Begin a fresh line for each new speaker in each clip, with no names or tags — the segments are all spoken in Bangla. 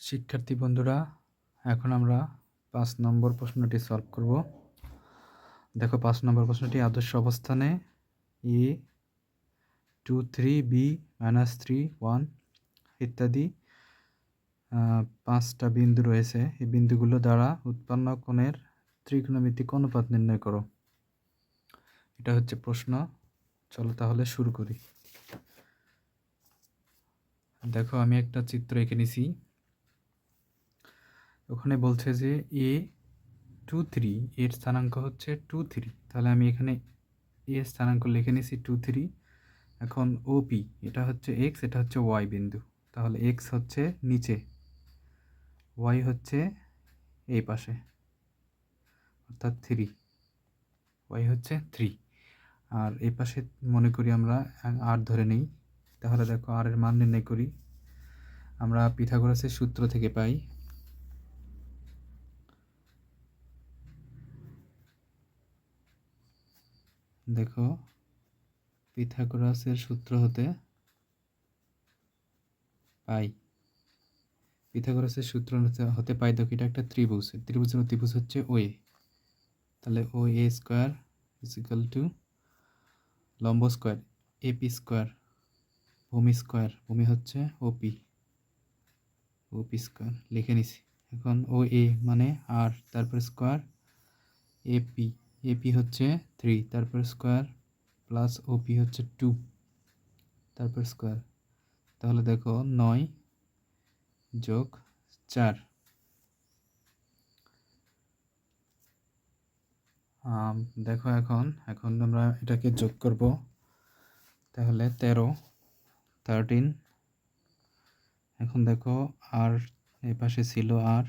শিক্ষার্থী বন্ধুরা, এখন আমরা পাঁচ নম্বর প্রশ্নটি সলভ করব। দেখো, পাঁচ নম্বর প্রশ্নটি আদর্শ অবস্থানে A two three B minus three one ইত্যাদি পাঁচটা বিন্দু রয়েছে। এই বিন্দুগুলো দ্বারা উৎপন্ন কোণের ত্রিকোণমিতিক অনুপাত নির্ণয় করো। এটা হচ্ছে প্রশ্ন। চলো তাহলে শুরু করি। দেখো, আমি একটা চিত্র এঁকে নিছি। ওখানে বলছে যে এ টু থ্রি এর স্থানাঙ্ক হচ্ছে টু থ্রি তাহলে আমি এখানে এ স্থানাঙ্ক লিখে নিছি টু থ্রি এখন ওপি এটা হচ্ছে এক্স এটা হচ্ছে ওয়াই বিন্দু। তাহলে এক্স হচ্ছে নিচে ওয়াই হচ্ছে এই পাশে, অর্থাৎ থ্রি ওয়াই হচ্ছে থ্রি আর এই পাশে মনে করি আমরা আর ধরে নেই। তাহলে দেখো আর এর মান নির্ণয় করি। আমরা পিথাগোরাসের সূত্র থেকে পাই দেখো, পিথাগোরাসের সূত্র হতে পাই। পিথাগোরাসের সূত্র হতে- পাই দেখো, এটা একটা ত্রিভুজ। ত্রিভুজের ত্রিভুজ হচ্ছে ও এ তাহলে O A square equal to লম্ব স্কোয়ার এপি স্কোয়ার ভূমি স্কোয়ার ভূমি হচ্ছে ওপি ওপি স্কোয়ার লিখে নিছি। এখন ও এ মানে আর তারপর স্কোয়ার এপি এপি হচ্ছে থ্রি তারপর স্কোয়ার প্লাস ওপি হচ্ছে টু তারপর স্কোয়ার তাহলে দেখো নয় যোগ চার। দেখো এখন এখন আমরা এটাকে যোগ করব। তাহলে তেরো থার্টিন এখন দেখো আর এই পাশে ছিল আর।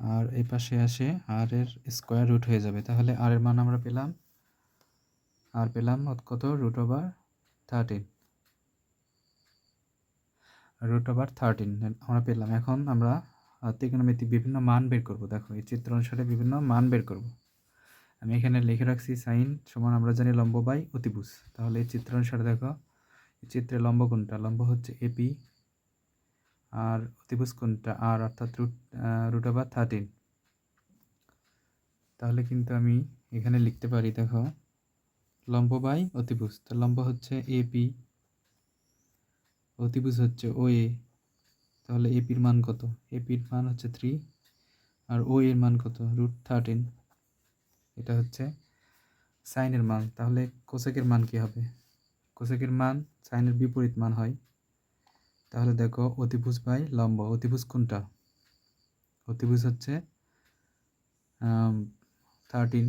আর এই পাশে আসে আর এর স্কোয়ার রুট হয়ে যাবে। তাহলে আর এর মান আমরা পেলাম। আর পেলাম কত? Root over thirteen root over thirteen আমরা পেলাম। এখন আমরা ত্রিকোণমিতিক বিভিন্ন মান বের করব। দেখো, এই চিত্র অনুসারে বিভিন্ন মান বের করব। আমি এখানে লিখে রাখছি সাইন সমান আমরা জানি লম্ব বাই অতিভুজ। তাহলে এই চিত্র অনুসারে দেখো, এই চিত্রে লম্ব কোনটা? লম্ব হচ্ছে এপি আর অতিভুজ কোনটা? আর অর্থাৎ রুট রুট ওভার থার্টিন তাহলে কিন্তু আমি এখানে লিখতে পারি, দেখো, লম্ব বাই অতিভুজ। তো লম্ব হচ্ছে এপি অতিভুজ হচ্ছে ও এ তাহলে এপির মান কত? এপির মান হচ্ছে থ্রি আর ও এর মান কত? রুট থার্টিন এটা হচ্ছে সাইনের মান। তাহলে কোসেকের মান কি হবে? কোসেকের মান সাইনের বিপরীত মান হয়। তাহলে দেখো অতিভুজ বাই লম্ব। অতিভুজ কোনটা? অতিভুজ হচ্ছে থার্টিন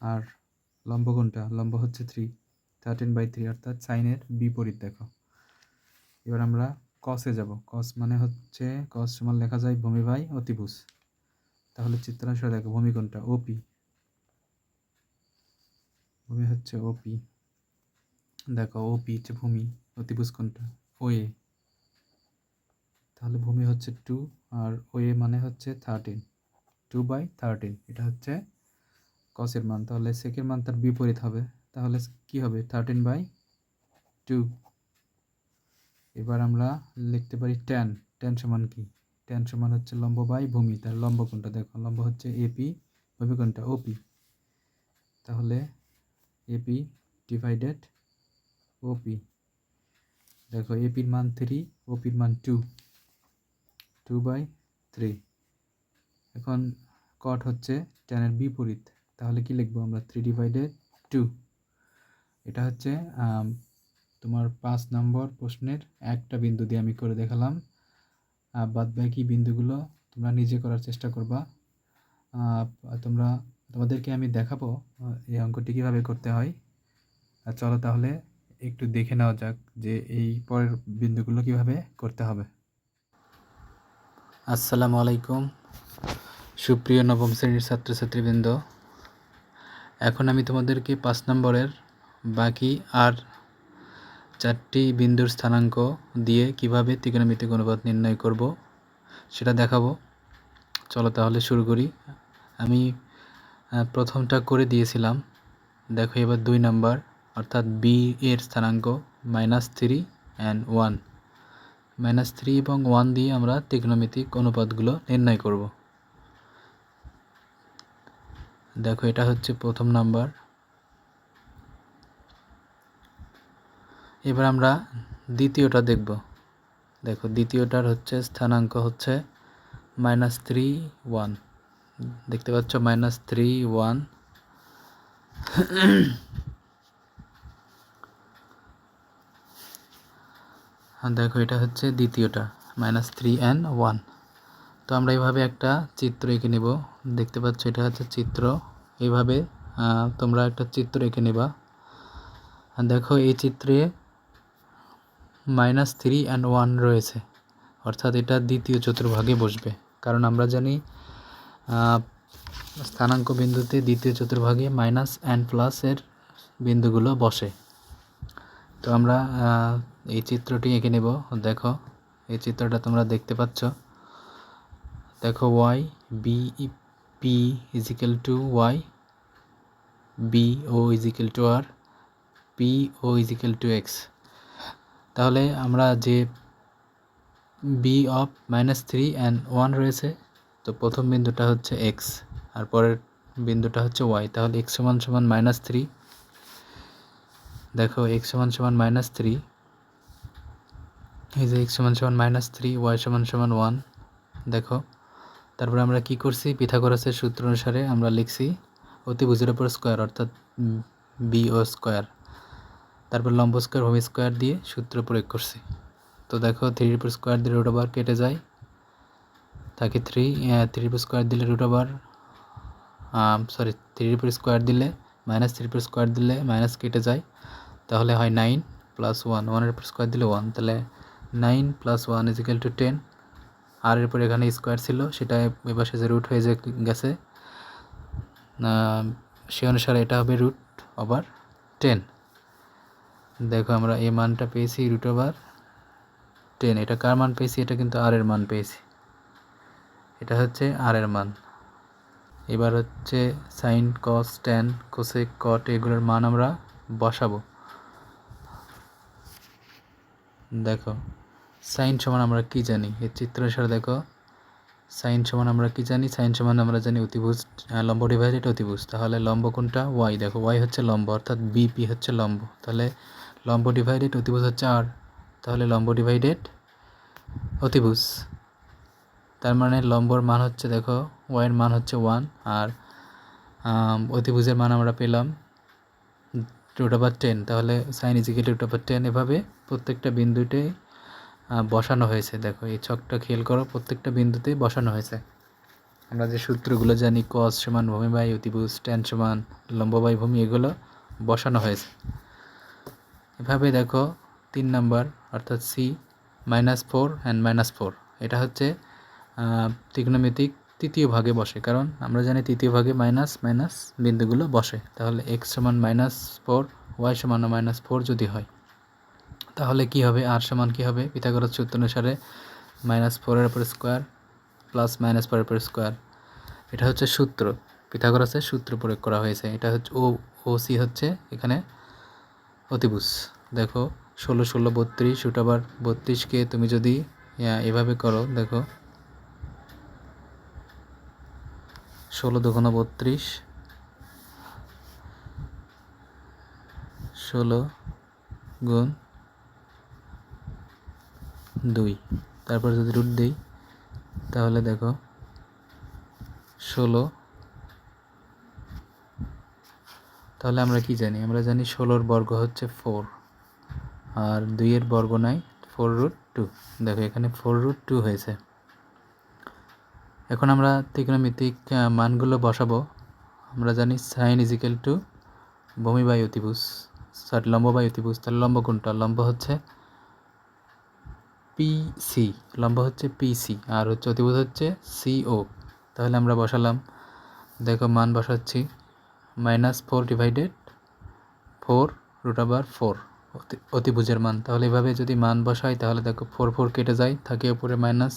আর লম্ব কোনটা? লম্ব হচ্ছে থ্রি থার্টিন বাই থ্রি অর্থাৎ সাইনের বিপরীত, দেখো। এবার আমরা কসে যাব। কস মানে হচ্ছে কস সমান লেখা যায় ভূমি বাই অতিভুজ। তাহলে চিত্রাংশে দেখো, ভূমি কোনটা? ওপি ভূমি হচ্ছে ওপি দেখো ওপি হচ্ছে ভূমি অতিভুজ কোনটা ও এ তাহলে ভূমি হচ্ছে টু আর ও এ মানে হচ্ছে থার্টিন টু বাই থার্টিন এটা হচ্ছে কসের মান। তাহলে সেকের মান তার বিপরীত হবে। তাহলে কি হবে? থার্টিন বাই টু এবার আমরা লিখতে পারি টেন টেন সমান কি? টেন সমান হচ্ছে লম্ব বাই ভূমি। তার লম্ব কোনটা দেখো, লম্ব হচ্ছে এপি ভূমি কোনটা ওপি তাহলে এপি ডিভাইডেড ওপি দেখো এপির মান থ্রি ওপির মান টু টু বাই থ্রি এখন কট হচ্ছে টেনের বিপরীত, তাহলে কি লিখব আমরা? থ্রি ডিভাইডেড টু এটা হচ্ছে তোমার পাঁচ নম্বর প্রশ্নের একটা বিন্দু দিয়ে আমি করে দেখালাম। বাদ বাকি বিন্দুগুলো তোমরা নিজে করার চেষ্টা করবা। তোমরা, তোমাদেরকে আমি দেখাবো এই অঙ্কটি কীভাবে করতে হয়। চলো তাহলে একটু দেখে নেওয়া যাক যে এই পরের বিন্দুগুলো কীভাবে করতে হবে। আসসালামু আলাইকুম। সুপ্রিয় নবম শ্রেণির ছাত্রছাত্রীবৃন্দ, এখন আমি তোমাদেরকে পাঁচ নম্বরের বাকি আর চারটি বিন্দুর স্থানাঙ্ক দিয়ে কীভাবে ত্রিকোণমিতিক অনুপাত নির্ণয় করব সেটা দেখাবো। চলো তাহলে শুরু করি। আমি প্রথমটা করে দিয়েছিলাম। দেখো এবার দুই নাম্বার। অর্থাৎ বি এর স্থানাঙ্ক minus three and one minus three এবং ওয়ান দিয়ে আমরা ত্রিকোণমিতিক অনুপাতগুলো নির্ণয় করব। দেখো, এটা হচ্ছে প্রথম নাম্বার এবার আমরা দ্বিতীয়টা দেখব। দেখো, দ্বিতীয়টার হচ্ছে স্থানাঙ্ক হচ্ছে মাইনাস থ্রি ওয়ান দেখতে পাচ্ছ মাইনাস থ্রি ওয়ান দেখো এটা হচ্ছে দ্বিতীয়টা মাইনাস থ্রি অ্যান্ড ওয়ান তো আমরা এইভাবে একটা চিত্র এঁকে নেব। দেখতে পাচ্ছ এটা হচ্ছে চিত্র। এইভাবে তোমরা একটা চিত্র এঁকে নেবা। দেখো এই চিত্রে মাইনাস থ্রি অ্যান্ড ওয়ান রয়েছে। অর্থাৎ এটা দ্বিতীয় চতুর্ভাগে বসবে। কারণ আমরা জানি স্থানাঙ্ক বিন্দুতে দ্বিতীয় চতুর্ভাগে মাইনাস অ্যান্ড প্লাসের বিন্দুগুলো বসে। তো আমরা এই চিত্রটি এঁকে নেব। দেখো, এই চিত্রটা তোমরা দেখতে পাচ্ছ। দেখো Y B P equal to Y B O equal to R P O equal to X তাহলে আমরা যে B of minus three and one রয়েছে, তো প্রথম বিন্দুটা হচ্ছে এক্স আর পরের বিন্দুটা হচ্ছে ওয়াই তাহলে এক্স সমান সমান মাইনাস থ্রি দেখো এক্স সমান সমান মাইনাস থ্রি এই যে এক্স সমান সমান মাইনাস থ্রি ওয়াই সমান সমান ওয়ান দেখো। তারপরে আমরা কি করছি? পিথাগোরাসের সূত্র অনুসারে আমরা লিখছি অতিভুজের উপর স্কোয়ার অর্থাৎ বি ও স্কোয়ার তারপর লম্ব স্কোয়ার হোম স্কোয়ার দিয়ে সূত্র প্রয়োগ করছি। তো দেখো থ্রির উপর স্কোয়ার দিলে রুট ওভার কেটে যায়। তাকে থ্রি থ্রির উপর স্কোয়ার দিলে রুট ওভার সরি থ্রির উপর স্কোয়ার দিলে মাইনাস থ্রির উপর স্কোয়ার দিলে মাইনাস কেটে যায়। তাহলে হয় নাইন প্লাস ওয়ান ওয়ানের উপর স্কোয়ার দিলে ওয়ান তাহলে nine plus one equal to ten আর এরপর এখানে স্কোয়ার ছিল, সেটা এবার সে রুট হয়ে গেছে। সে অনুসারে এটা হবে রুট ওভার টেন দেখো আমরা এই মানটা পেয়েছি রুট ওভার টেন এটা কার মান পেয়েছি? এটা কিন্তু আর এর মান পেয়েছি। এটা হচ্ছে আর এর মান। এবার হচ্ছে sine cos ten cosec cot এগুলোর মান আমরা বসাবো। দেখো সাইন সমান আমরা কি জানি? এর চিত্র অনুসারে দেখো। সাইন সমান আমরা কি জানি? সাইন সমান আমরা জানি অতিভুজ লম্ব ডিভাইডেড অতিভুজ। তাহলে লম্ব কোনটা? ওয়াই দেখো ওয়াই হচ্ছে লম্ব, অর্থাৎ বিপি হচ্ছে লম্ব। তাহলে লম্ব ডিভাইডেড অতিভুজ হচ্ছে আর তাহলে লম্ব ডিভাইডেড অতিভুজ। তার মানে লম্বর মান হচ্ছে, দেখো ওয়াইয়ের মান হচ্ছে ওয়ান আর অতিভুজের মান আমরা পেলাম রুট ওভার টেন তাহলে sine is equal root over ten এভাবে প্রত্যেকটা বিন্দুতে বসানো হয়েছে। দেখো, এই ছকটা খেয়াল করো, প্রত্যেকটা বিন্দুতে বসানো হয়েছে। আমরা যে সূত্রগুলো জানি কস সমান ভূমি বাই অতিভুজ টেন সমান লম্ববাই ভূমি, এগুলো বসানো হয়েছে। এভাবে দেখো, তিন নাম্বার, অর্থাৎ C minus four and minus four এটা হচ্ছে ত্রিকোণমিতিক তৃতীয় ভাগে বসে, কারণ আমরা জানি তৃতীয় ভাগে মাইনাস মাইনাস বিন্দুগুলো বসে। তাহলে এক্স সমান মাইনাস ফোর ওয়াই সমান মাইনাস ফোর যদি হয়। তাহলে কি হবে? আর সমান কি হবে? পিথাগোরাস সূত্র অনুসারে মাইনাস ফোরের উপর স্কোয়ার প্লাস মাইনাস ফোরের উপর স্কোয়ার এটা হচ্ছে সূত্র। পিথাগোরাসের সূত্র প্রয়োগ করা হয়েছে। এটা হচ্ছে ও ও সি হচ্ছে এখানে অতিভুজ। দেখো, ষোলো ষোলো, বত্রিশ ওটা আবার বত্রিশকে তুমি যদি এভাবে করো, দেখো। ষোলো দুগুণ বত্রিশ। ষোলো গুণ দুই। তারপর যদি রুট দিই, তাহলে দেখো, ষোলো। তাহলে আমরা কি জানি? আমরা জানি ষোলোর বর্গ হচ্ছে ফোর আর দুইয়ের বর্গ নাই ফোর রুট টু দেখো, এখানে ফোর রুট টু হয়েছে। এখন আমরা ত্রিকোণমিতিক মানগুলো বসাবো। আমরা জানি সাইন ইজিক্যাল টু ভূমি বাই অতিভুজ সরি লম্ব বাই অতিভুজ। তাহলে লম্ব কোনটা? লম্ব হচ্ছে পিসি লম্বা হচ্ছে পিসি আর হচ্ছে অতিভুজ হচ্ছে সিও তাহলে আমরা বসালাম। দেখো, মান বসাচ্ছি। Minus four divided four root আবার ফোর অতিভুজের মান। তাহলে এভাবে যদি মান বসাই, তাহলে দেখো ফোর ফোর কেটে যায়, থাকে উপরে মাইনাস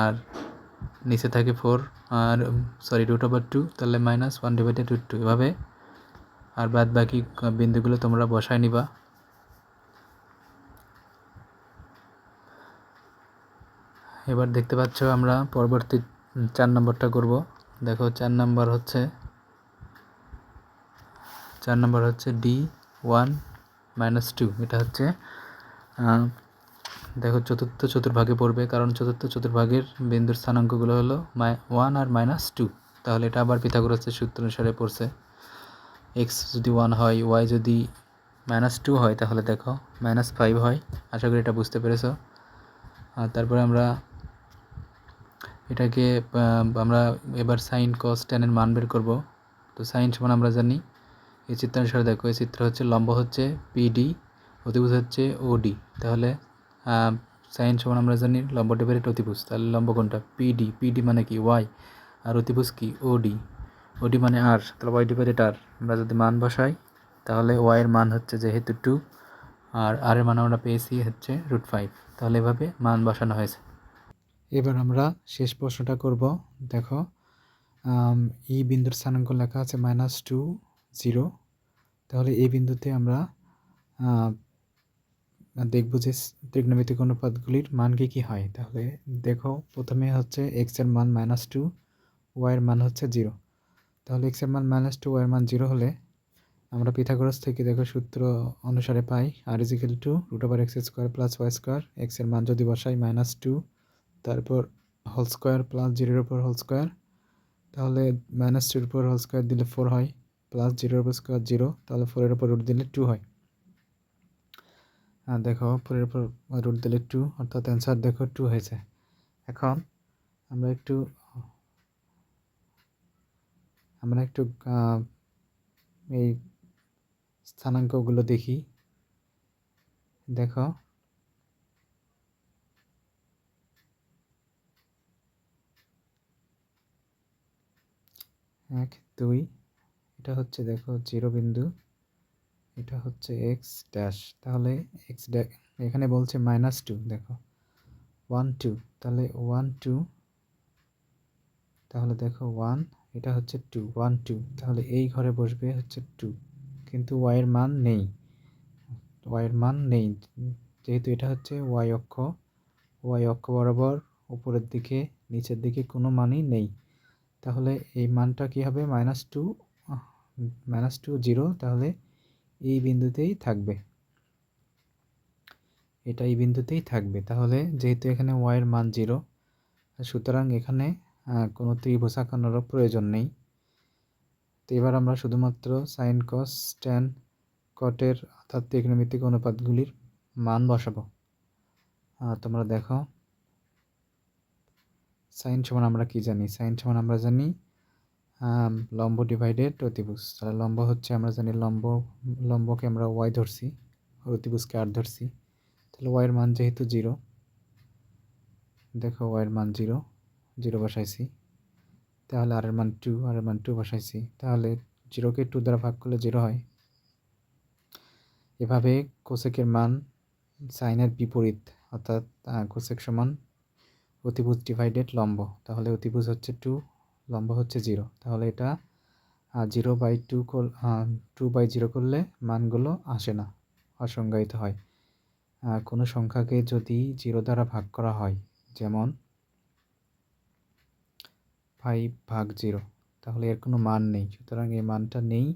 আর নিচে থাকে ফোর আর সরি রুট ওভার টু তাহলে minus one divided root two এভাবে। আর বাদ বাকি বিন্দুগুলো তোমরা বসায় নিবা। এবার দেখতে পাচ্ছ আমরা পরবর্তী চার নম্বরটা করব। দেখো চার নম্বর হচ্ছে, চার নম্বর হচ্ছে ডি ওয়ান মাইনাস টু এটা হচ্ছে দেখো চতুর্থ চতুর্ভাগে পড়বে, কারণ চতুর্থ চতুর্ভাগের বিন্দুর স্থানাঙ্কগুলো হলো ওয়ান আর মাইনাস টু তাহলে এটা আবার পিথাগোরাসের সূত্র অনুসারে পড়ছে। এক্স যদি ওয়ান হয় ওয়াই যদি মাইনাস টু হয়, তাহলে দেখো মাইনাস ফাইভ হয়। আশা করি এটা বুঝতে পেরেছ। আর তারপরে আমরা এটাকে আমরা এবার সাইন কস টেনের মান বের করব। তো সাইন সমান আমরা জানি, এই চিত্রানুসারে দেখো, এই চিত্র হচ্ছে লম্ব হচ্ছে পিডি অতিভুজ হচ্ছে ওডি তাহলে সাইন সমান আমরা জানি লম্ব ডিভাইডেড অতিভুজ। তাহলে লম্ব কোনটা? পিডি পিডি মানে কি? ওয়াই আর অতিভুজ কি? ওডি ওডি মানে আর তাহলে ওয়াই ডিভাইডেড আর আমরা যদি মান বসাই, তাহলে ওয়াইয়ের মান হচ্ছে যেহেতু টু আর আর এর মান আমরা পেয়েছি হচ্ছে রুট ফাইভ তাহলে এভাবে মান বসানো হয়েছে। এবার আমরা শেষ প্রশ্নটা করব। দেখো ই বিন্দুর স্থানাঙ্ক লেখা আছে মাইনাস টু জিরো তাহলে এই বিন্দুতে আমরা দেখব যে ত্রিগ্নমিতিক অনুপাতগুলির মান কি, কী হয়। তাহলে দেখো, প্রথমে হচ্ছে এক্সের মান মাইনাস টু ওয়াইয়ের মান হচ্ছে জিরো তাহলে এক্সের মান মাইনাস টু ওয়াইয়ের মান জিরো হলে আমরা পিথাগোরাস থেকে দেখো সূত্র অনুসারে পাই আর equal to root over X square plus Y square এক্সের মান যদি বসাই মাইনাস টু তারপর হোল স্কোয়ার প্লাস জিরোর উপর হোল স্কোয়ার তাহলে মাইনাস টুর উপর হোল স্কোয়ার দিলে ফোর হয় প্লাস জিরোর উপর স্কোয়ার জিরো তাহলে ফোরের উপর রুট দিলে টু হয়। আর দেখো ফোরের উপর রুট দিলে টু অর্থাৎ অ্যান্সার দেখো টু হয়েছে। এখন আমরা একটু আমরা একটু এই স্থানাঙ্কগুলো দেখি। দেখো এক, দুই, এটা হচ্ছে দেখো জিরো বিন্দু, এটা হচ্ছে এক্স ড্যাশ তাহলে এক্স ড্যা এখানে বলছে মাইনাস টু দেখো ওয়ান টু তাহলে ওয়ান টু তাহলে দেখো ওয়ান এটা হচ্ছে টু ওয়ান টু তাহলে এই ঘরে বসবে হচ্ছে টু কিন্তু ওয়াইয়ের মান নেই ওয়াইয়ের মান নেই, যেহেতু এটা হচ্ছে ওয়াই অক্ষ ওয়াই অক্ষ বরাবর উপরের দিকে, নিচের দিকে কোনো মানই নেই। তাহলে এই মানটা কী হবে? Minus two minus two zero তাহলে এই বিন্দুতেই থাকবে। এটা এই বিন্দুতেই থাকবে। তাহলে যেহেতু এখানে ওয়াইয়ের মান জিরো সুতরাং এখানে কোনো ত্রিভুজ আঁকানোরও প্রয়োজন নেই। তো এবার আমরা শুধুমাত্র সাইন কস ট্যান কটের অর্থাৎ ত্রিকোণমিতিক অনুপাতগুলির মান বসাবো। তোমরা দেখো সাইন সমান আমরা কি জানি? সাইন সমান আমরা জানি লম্ব ডিভাইডেড অতিভুজ। তাহলে লম্ব হচ্ছে আমরা জানি লম্ব, লম্বকে আমরা ওয়াই ধরছি, অতিভুজকে আর ধরছি। তাহলে ওয়াইয়ের মান যেহেতু জিরো দেখো ওয়াইয়ের মান জিরো জিরো বসাইছি। তাহলে আর এর মান টু আর এর মান টু বসাইছি। তাহলে জিরোকে টু দ্বারা ভাগ করলে জিরো হয়। এভাবে কোসেকের মান সাইনের বিপরীত, অর্থাৎ কোসেক সমান অতিভুজ ডিভাইডেড লম্ব। তাহলে অতিভুজ হচ্ছে টু লম্ব হচ্ছে জিরো তাহলে এটা জিরো বাই টু কর টু বাই জিরো করলে মানগুলো আসে না, অসংজ্ঞায়িত হয়। কোনো সংখ্যাকে যদি জিরো দ্বারা ভাগ করা হয়, যেমন ফাইভ ভাগ জিরো তাহলে এর কোনো মান নেই। সুতরাং এই মানটা নেই,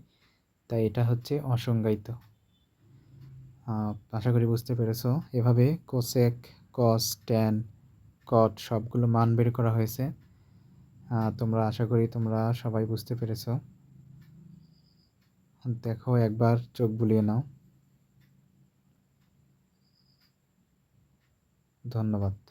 তাই এটা হচ্ছে অসংজ্ঞায়িত। আশা করি বুঝতে পেরেছ। এভাবে কোসেক কস ট্যান কট সবগুলো মান বের করা হয়েছে। তোমরা আশা করি তোমরা সবাই বুঝতে পেরেছ। দেখো, একবার চোখ বুলিয়ে নাও। ধন্যবাদ।